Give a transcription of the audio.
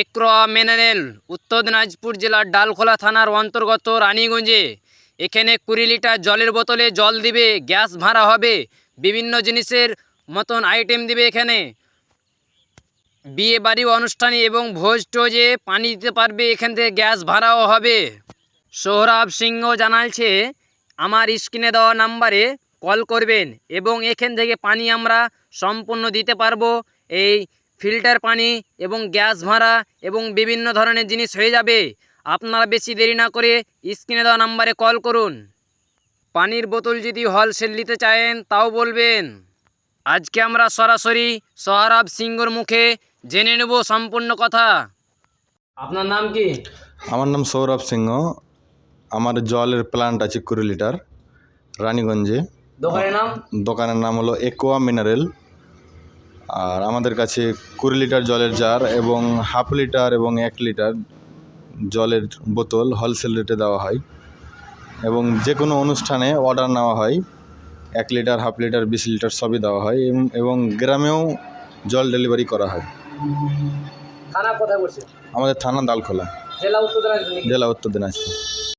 একরা মিনারেল উত্তর দিনাজপুর জেলার ডালখোলা থানার অন্তর্গত রানীগঞ্জে। এখানে কুড়ি লিটার জলের বোতলে জল দিবে, গ্যাস ভাড়া হবে, বিভিন্ন জিনিসের মতন আইটেম দিবে এখানে। বিয়ে বাড়ি অনুষ্ঠানে এবং ভোজ টোজে পানি দিতে পারবে, এখান থেকে গ্যাস ভাড়াও হবে। সোহরাব সিংহ জানালছে আমার স্ক্রিনে দেওয়া নাম্বারে কল করবেন এবং এখান থেকে পানি আমরা সম্পূর্ণ দিতে পারব। এই ফিল্টার পানি এবং গ্যাস ভাড়া এবং বিভিন্ন ধরনের জিনিস হয়ে যাবে। আপনারা বেশি দেরি না করে স্ক্রিনে দেওয়া নাম্বারে কল করুন। পানির বোতল যদি হলসেল নিতে চান তাও বলবেন। আজকে আমরা সরাসরি সোহরাব সিংহর মুখে জেনে নেব সম্পূর্ণ কথা। আপনার নাম কি? আমার নাম সৌরভ সিংহ। আমার জলের প্ল্যান্ট আছে কুড়ি লিটার রানীগঞ্জে। দোকানের নাম? দোকানের নাম হলো একোয়া মিনারেল আর আমাদের কাছে কুড়ি লিটার জলের জার এবং হাফ লিটার এবং এক লিটার জলের বোতল হোলসেল রেটে দেওয়া হয় এবং যে কোনো অনুষ্ঠানে অর্ডার নেওয়া হয় এক লিটার হাফ লিটার বিশ লিটার সবই দেওয়া হয় এবং- গ্রামেও জল ডেলিভারি করা হয়। থানা কোথায় আমাদের থানা দালখোলা জেলা উত্তর দিনাজপুর জেলা উত্তর দিনাজপুর।